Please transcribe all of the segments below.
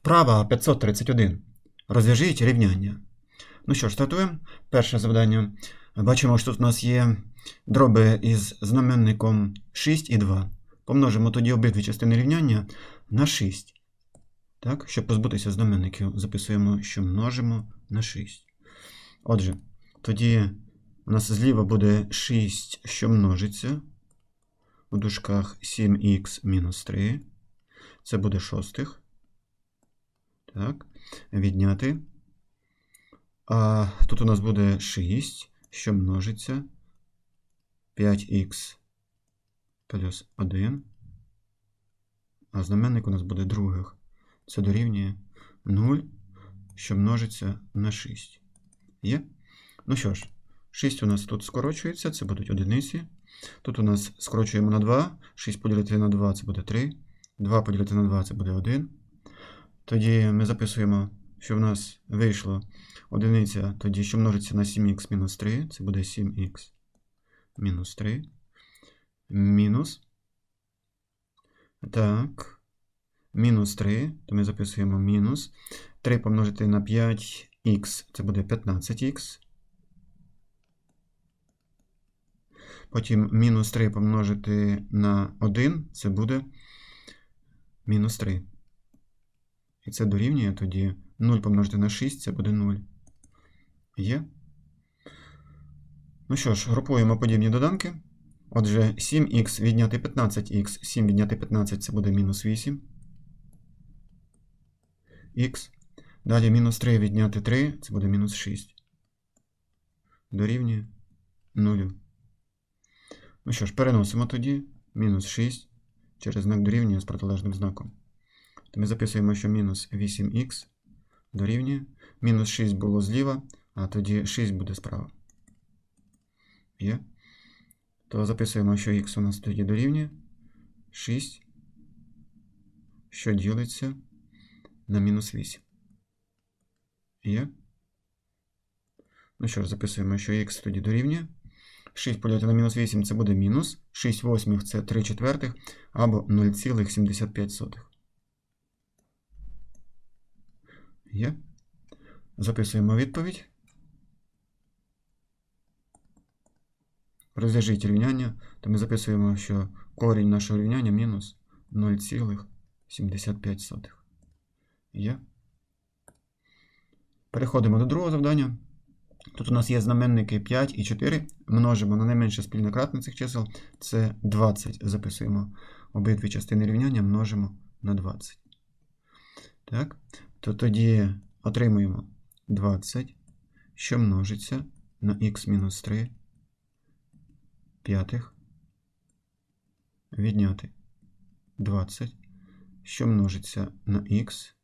Вправа 531. Розв'яжіть рівняння. Ну що ж, стартуємо. Перше завдання. Бачимо, що тут у нас є дроби із знаменником 6 і 2. Помножимо тоді обидві частини рівняння на 6. Так, щоб позбутися знаменників, записуємо, що множимо на 6. Отже, тоді у нас зліва буде 6, що множиться. У дужках 7х мінус 3. Це буде шостих. Так, відняти. А тут у нас буде 6, що множиться. 5х плюс 1. А знаменник у нас буде других. Це дорівнює 0, що множиться на 6. Є? Ну що ж, 6 у нас тут скорочується, це будуть одиниці. Тут у нас скорочуємо на 2. 6 поділити на 2 це буде 3. 2 поділити на 2 це буде 1. Тоді ми записуємо, що в нас вийшло одиниця, тоді що множиться на 7х мінус 3, це буде 7х мінус 3. Мінус. Так. Мінус 3, то ми записуємо мінус. 3 помножити на 5х, це буде 15х. Потім мінус 3 помножити на 1, це буде мінус 3. І це дорівнює тоді 0 помножити на 6, це буде 0. Є. Ну що ж, групуємо подібні доданки. Отже, 7х відняти 15х, 7 відняти 15 це буде мінус 8. Х. Далі мінус 3 відняти 3, це буде мінус 6. Дорівнює 0. Ну що ж, переносимо тоді мінус 6 через знак дорівнює з протилежним знаком. То ми записуємо, що мінус 8х дорівнює. Мінус 6 було зліва, а тоді 6 буде справа. Є. То записуємо, що х у нас тоді дорівнює 6, що ділиться на мінус 8. Є. Ну що ж, записуємо, що х тоді дорівнює. 6 поділити на мінус 8 це буде мінус. 6 восьмих це 3 четвертих або 0,75. Є. Записуємо відповідь. Розв'яжіть рівняння, то ми записуємо, що корінь нашого рівняння мінус 0,75. Є. Переходимо до другого завдання. Тут у нас є знаменники 5 і 4. Множимо на найменше спільне кратне цих чисел. Це 20. Записуємо обидві частини рівняння, множимо на 20. Так. То тоді отримуємо 20, що множиться на х-3 п'ятих. Відняти 20, що множиться на х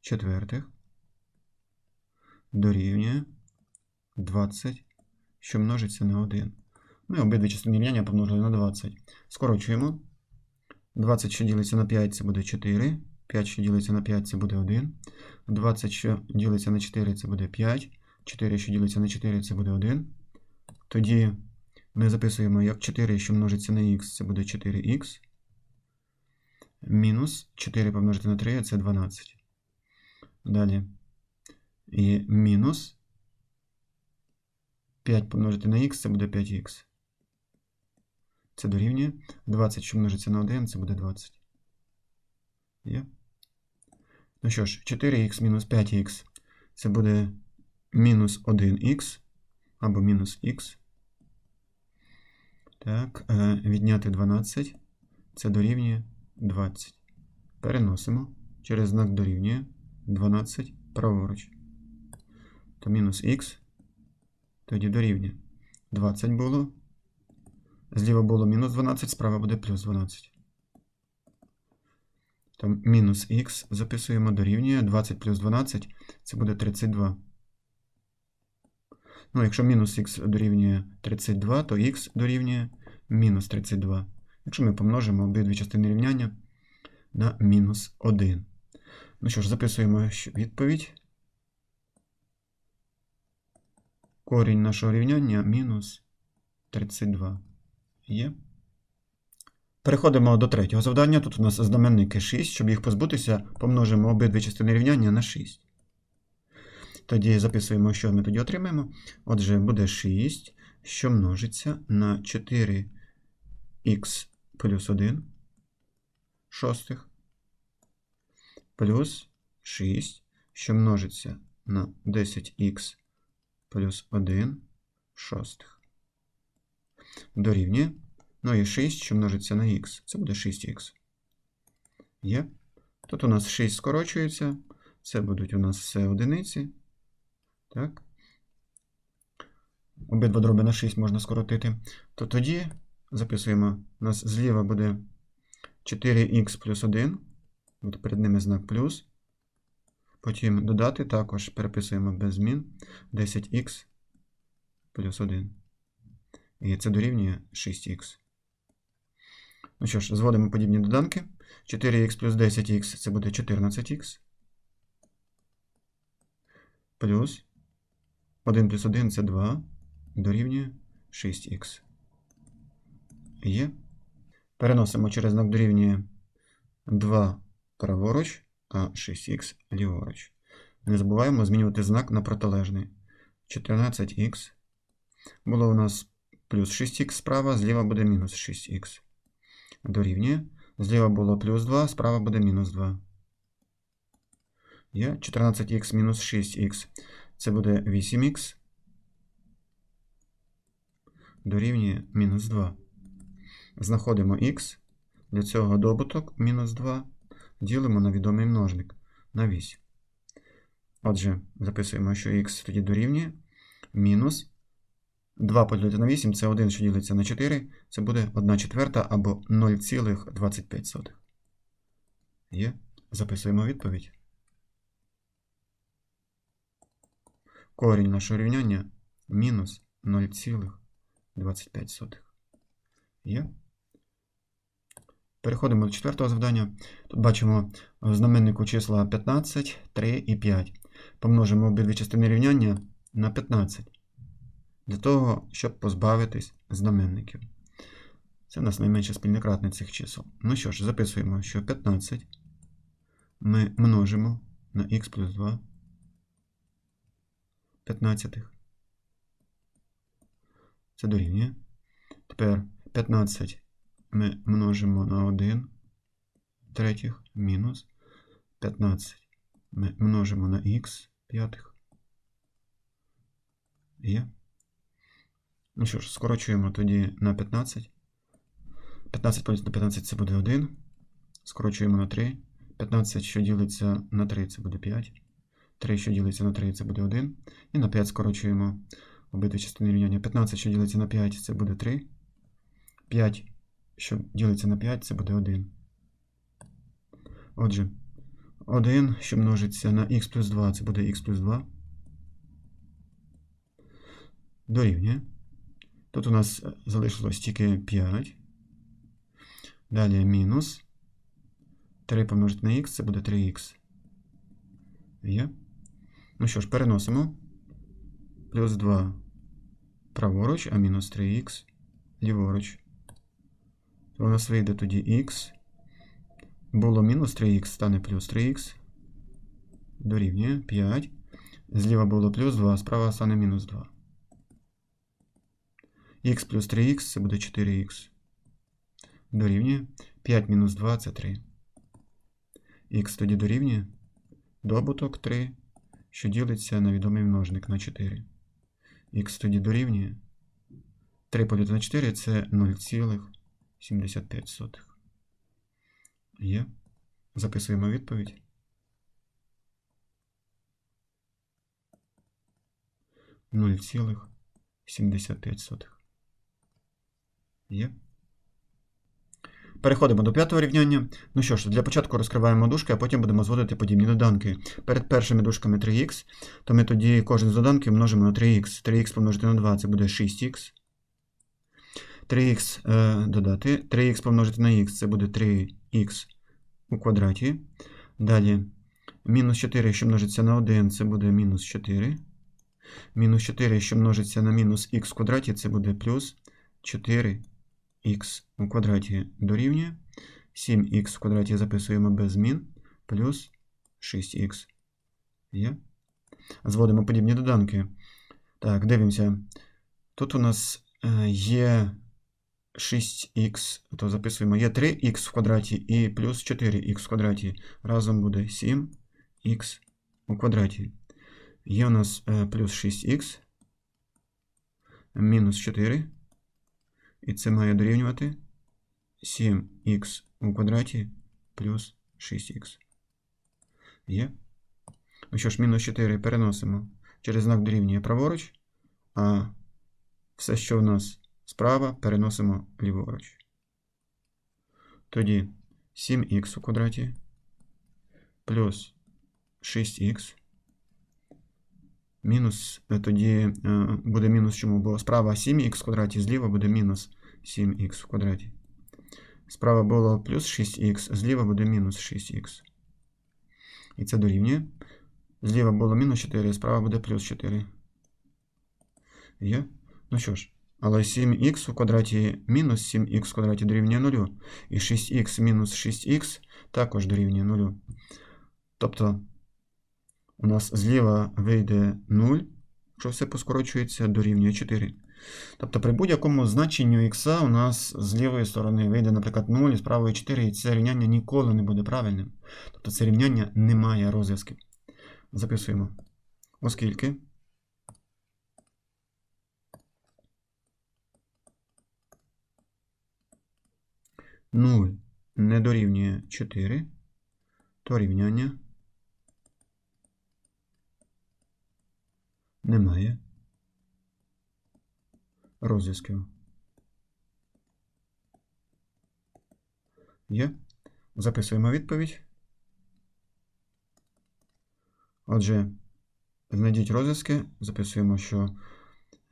четвертих дорівнює 20, що множиться на 1. Ми обидві частини рівняння помножили на 20. Скорочуємо. 20, що ділиться на 5, це буде 4. 5, що ділиться на 5, це буде 1. 20, що ділиться на 4, це буде 5. 4, що ділиться на 4, це буде 1. Тоді ми записуємо, як 4, що множиться на х, це буде 4х. Мінус 4 помножити на 3, це 12. Далі. І мінус 5 помножити на х, це буде 5х. Це дорівнює. 20, що множиться на 1, це буде 20. Є? Ну що ж, 4х мінус 5х це буде мінус 1х або мінус х. Так, е, відняти 12. Це дорівнює 20. Переносимо через знак дорівнює 12 праворуч. То мінус х тоді дорівнює 20 було. Зліва було мінус 12, справа буде плюс 12. Там мінус х записуємо дорівнює 20 плюс 12, це буде 32. Ну, якщо мінус х дорівнює 32, то х дорівнює мінус 32. Якщо ми помножимо обидві частини рівняння на мінус 1. Ну що ж, записуємо відповідь. Корінь нашого рівняння мінус 32. Є. Переходимо до третього завдання. Тут у нас знаменники 6. Щоб їх позбутися, помножимо обидві частини рівняння на 6. Тоді записуємо, що ми тоді отримаємо. Отже, буде 6, що множиться на 4х плюс 1 шостих плюс 6, що множиться на 10х плюс 1 шостих. Дорівнює. Ну і 6, що множиться на х. Це буде 6х. Є. Тут у нас 6 скорочується. Це будуть у нас все одиниці. Так. Обидва дроби на 6 можна скоротити. То тоді записуємо, у нас зліва буде 4х плюс 1. От перед ними знак плюс. Потім додати також переписуємо без змін 10х плюс 1. І це дорівнює 6х. Ну що ж, зводимо подібні доданки. 4х плюс 10х це буде 14х. Плюс 1 плюс 1 це 2. Дорівнює 6х. Є. Переносимо через знак дорівнює 2 праворуч, а 6х ліворуч. Не забуваємо змінювати знак на протилежний. 14х. Було у нас плюс 6х справа, зліва буде мінус 6х. Дорівнює. Зліва було плюс 2, справа буде мінус 2. Є 14х мінус 6х. Це буде 8х. Дорівнює мінус 2. Знаходимо х. Для цього добуток мінус 2. Ділимо на відомий множник на 8. Отже, записуємо, що х тоді дорівнює мінус 2 поділити на 8 це 1, що ділиться на 4, це буде 1 четверта або 0,25. Є. Записуємо відповідь. Корінь нашого рівняння мінус 0,25. Є. Переходимо до четвертого завдання. Тут бачимо в знаменнику числа 15, 3 і 5. Помножимо обидві частини рівняння на 15 для того, щоб позбавитись знаменників. Це у нас найменше спільнократник цих чисел. Ну що ж, записуємо, що 15 ми множимо на х плюс 2 15. Це дорівнює. Тепер 15 ми множимо на 1 третіх мінус 15 ми множимо на х п'ятих. Є. Ну що ж, скорочуємо тоді на 15. 15 поділити на 15 це буде 1. Скорочуємо на 3. 15, що ділиться на 3, це буде 5. 3, що ділиться на 3, це буде 1. І на 5 скорочуємо обидві частини рівняння. 15, що ділиться на 5, це буде 3. 5, що ділиться на 5, це буде 1. Отже, 1, що множиться на х плюс 2, це буде х плюс 2. Дорівнює. Тут у нас залишилось тільки 5. Далі мінус. 3 помножити на х, це буде 3х. Є. Ну що ж, переносимо. Плюс 2 праворуч, а мінус 3х ліворуч. У нас вийде тоді х. Було мінус 3х, стане плюс 3х. Дорівнює 5. Зліва було плюс 2, справа стане мінус 2 х плюс 3х це буде 4х. Дорівнює 5 мінус 2 це 3. Х тоді дорівнює добуток 3, що ділиться на відомий множник на 4. Х тоді дорівнює 3 поділити на 4 це 0,75. Є. Записуємо відповідь. Нуль цілих сімдесят п'ять сотих. Є. Переходимо до п'ятого рівняння. Ну що ж, для початку розкриваємо дужки, а потім будемо зводити подібні доданки. Перед першими дужками 3х, то ми тоді кожен з доданків множимо на 3х. 3х помножити на 2 це буде 6х. 3х е, додати. 3х помножити на х це буде 3х у квадраті. Далі мінус 4, що множиться на 1, це буде мінус 4. Мінус 4, що множиться на мінус х в квадраті, це буде плюс 4 6х у квадраті дорівнює 7х в квадраті записуємо без змін плюс 6х. Є. Зводимо подібні доданки. Так, дивимося. Тут у нас е, є 6х, то записуємо, є 3х в квадраті і плюс 4х в квадраті. Разом буде 7х у квадраті. Є у нас е, плюс 6х, мінус 4. І це має дорівнювати 7х у квадраті плюс 6х. Є. Ну що ж, мінус 4 переносимо через знак дорівнює праворуч, а все, що у нас справа, переносимо ліворуч. Тоді 7х у квадраті плюс 6х. Мінус, е, тоді е, буде мінус чому? Бо справа 7х в квадраті, зліва буде мінус 7х в квадраті. Справа було плюс 6х, зліва буде мінус 6х. І це дорівнює. Зліва було мінус 4, справа буде плюс 4. Є? Ну що ж, але 7х у квадраті мінус 7х в квадраті дорівнює 0. І 6х мінус 6х також дорівнює 0. Тобто у нас зліва вийде 0, якщо все поскорочується, дорівнює 4. Тобто при будь-якому значенню х у нас з лівої сторони вийде, наприклад, 0 і з правої 4, і це рівняння ніколи не буде правильним. Тобто це рівняння не має розв'язків. Записуємо. Оскільки нуль не дорівнює 4, то рівняння немає розв'язків. Є. Записуємо відповідь. Отже, знайдіть розв'язки, записуємо, що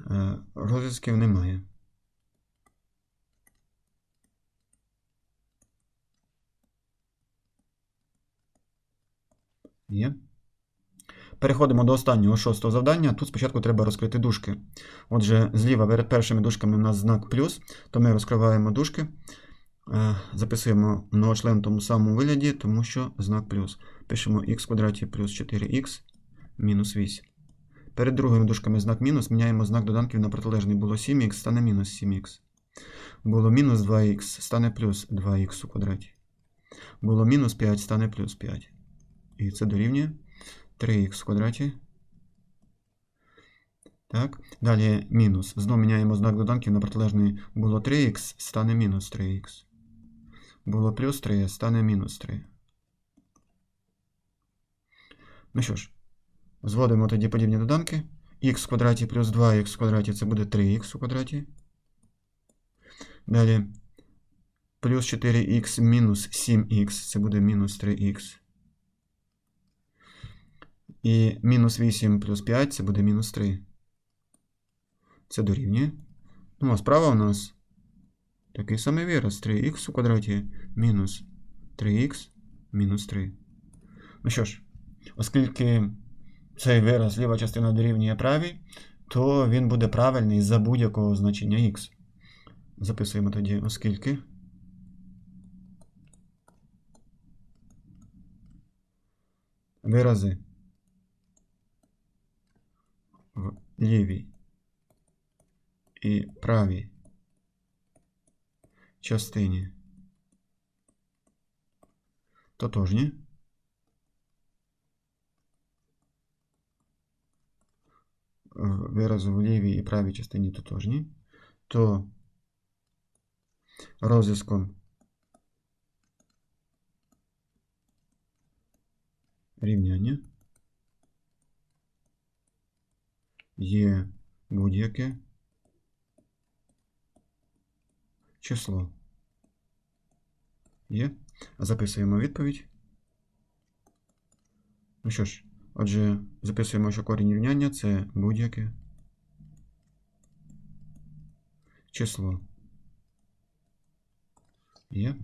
е, розв'язків немає. Є. Переходимо до останнього шостого завдання. Тут спочатку треба розкрити дужки. Отже, зліва перед першими дужками у нас знак плюс, то ми розкриваємо дужки, е, записуємо многочлен в тому самому вигляді, тому що знак плюс. Пишемо х квадраті плюс 4х мінус 8. Перед другими дужками знак мінус, міняємо знак доданків на протилежний. Було 7х, стане мінус 7х. Було мінус 2х, стане плюс 2х у квадраті. Було мінус 5, стане плюс 5. І це дорівнює 3х в квадраті. Так. Далі мінус. Знову міняємо знак доданків на протилежний. Було 3х, стане мінус 3х. Було плюс 3, стане мінус 3. Ну що ж, зводимо тоді подібні доданки. х в квадраті плюс 2х в квадраті це буде 3х у квадраті. Далі плюс 4х мінус 7х це буде мінус 3х. І мінус 8 плюс 5 це буде мінус 3. Це дорівнює. Ну, а справа у нас такий самий вираз 3х у квадраті мінус 3х мінус 3. Ну що ж, оскільки цей вираз ліва частина дорівнює правій, то він буде правильний за будь-якого значення х. Записуємо тоді, оскільки. Вирази в лівій і правій частині тотожні. Вирази в лівій і правій частині тотожні, то розв'язком рівняння Є будь-яке число. Є. Записуємо відповідь. Ну що ж, отже, записуємо, що корінь рівняння це будь-яке число. Є.